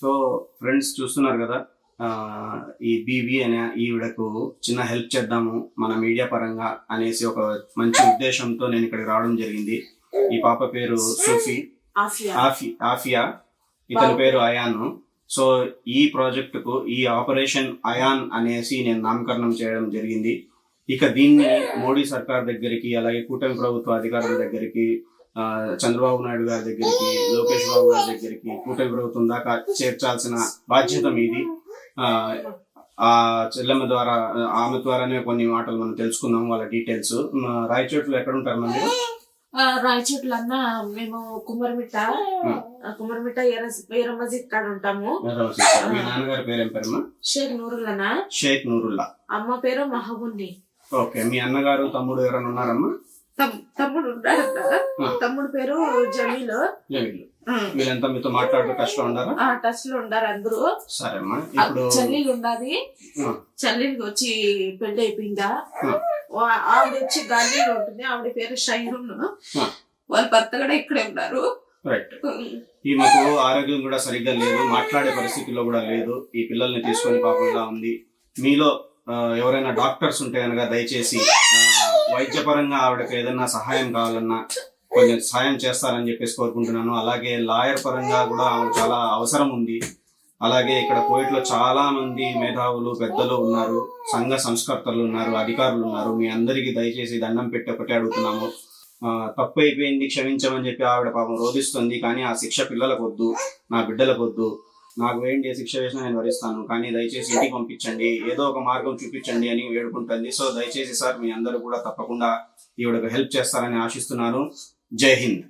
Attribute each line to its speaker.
Speaker 1: So friends చూస్తున్నారు కదా ఈ బీబీ అనే ఈవిడకు చిన్న హెల్ప్ చేద్దాము మన మీడియా పరంగా అనేసి ఒక మంచి ఉద్దేశంతో నేను ఇక్కడికి రావడం జరిగింది. ఈ పాప పేరు సూఫీ. ఆఫియా. ఇతని పేరు అయాన్. సో ఈ ప్రాజెక్ట్కు ఈ ఆపరేషన్ అయాన్ అనేసి నేను నామకరణం చేయడం జరిగింది. ఇక దీన్ని మోడీ సర్కార్ దగ్గరికి అలాగే కూటమి ప్రభుత్వ అధికారుల దగ్గరికి చంద్రబాబు నాయుడు గారి దగ్గరికి లోకేష్ బాబు గారి దగ్గరికి కూటమి ప్రభుత్వం దాకా చేర్చాల్సిన బాధ్యత మీది ఆ, చెల్లెమ్మ ద్వారా ఆమె ద్వారానే కొన్ని మాటలు మనం తెలుసుకుందాం వాళ్ళ డీటెయిల్స్. రాయచోట్లు ఎక్కడ ఉంటారు
Speaker 2: ఆ, రాయచోట్ల అన్న మేము కుమ్మరిమిట్ట కుమ్మరిమిట్ట ఎర్రమజిద్ కాడ ఉంటాము.
Speaker 1: మీ నాన్నగారి పేరు ఏం పేరమ్మా
Speaker 2: షేక్
Speaker 1: షేక్ నూరుల్లా.
Speaker 2: అమ్మ పేరు మహబున్ని
Speaker 1: ఓకే మీ అన్నగారు తమ్ముడు ఎవరైనా ఉన్నారమ్మా?
Speaker 2: తమ్ముడు ఉన్నాడన్న తమ్ముడు పేరు జమీల్.
Speaker 1: వీళ్ళంతా మీతో మాట్లాడుతూ టచ్లో ఉండారా?
Speaker 2: ఆ టచ్లో ఉండారు అందరూ.
Speaker 1: సరే అమ్మా ఇప్పుడు
Speaker 2: చెల్లెలు ఉన్నది.
Speaker 1: ఆ,
Speaker 2: చెల్లెలికి వచ్చి పెళ్ళి అయిపోయిందా? ఆవిడ వచ్చి గాలిలో ఉంటుంది. ఆవిడ పేరు షైరున్. వాళ్ళ భర్త కూడా ఇక్కడే ఉన్నారు.
Speaker 1: రైట్. ఈమెకు ఆరోగ్యం కూడా సరిగ్గా లేదు. మాట్లాడే పరిస్థితిలో కూడా లేదు. ఈ పిల్లల్ని తీసుకొని పాపం ఇలా ఉంది. మీలో ఎవరైనా డాక్టర్స్ ఉంటే కనుక దయచేసి వైద్యపరంగా ఆవిడకి ఏదైనా సహాయం కావాలన్నా కొంచెం సహాయం చేస్తారని చెప్పేసి కోరుకుంటున్నాను. అలాగే లాయర్ పరంగా కూడా చాలా అవసరం ఉంది. అలాగే ఇక్కడ కోయిట్లో చాలా మంది మేధావులు పెద్దలు ఉన్నారు. సంఘ సంస్కర్తలు ఉన్నారు అధికారులు ఉన్నారు. మీ అందరికీ దయచేసి దండం పెట్టి ఒకటే అడుగుతున్నాము. తప్పు అయిపోయింది క్షమించమని చెప్పి ఆవిడ పాపం రోధిస్తుంది. కానీ ఆ శిక్ష పిల్లలకు వద్దు నా బిడ్డలకు వద్దు నాకు వేయండి శిక్ష వేసినా నేను వరిస్తాను. కానీ దయచేసి ఇంటికి పంపించండి ఏదో ఒక మార్గం చూపించండి అని వేడుకుంటుంది. సో దయచేసి సార్ మీ అందరూ కూడా తప్పకుండా ఈవిడకు హెల్ప్ చేస్తారని ఆశిస్తున్నాను. జై హింద్.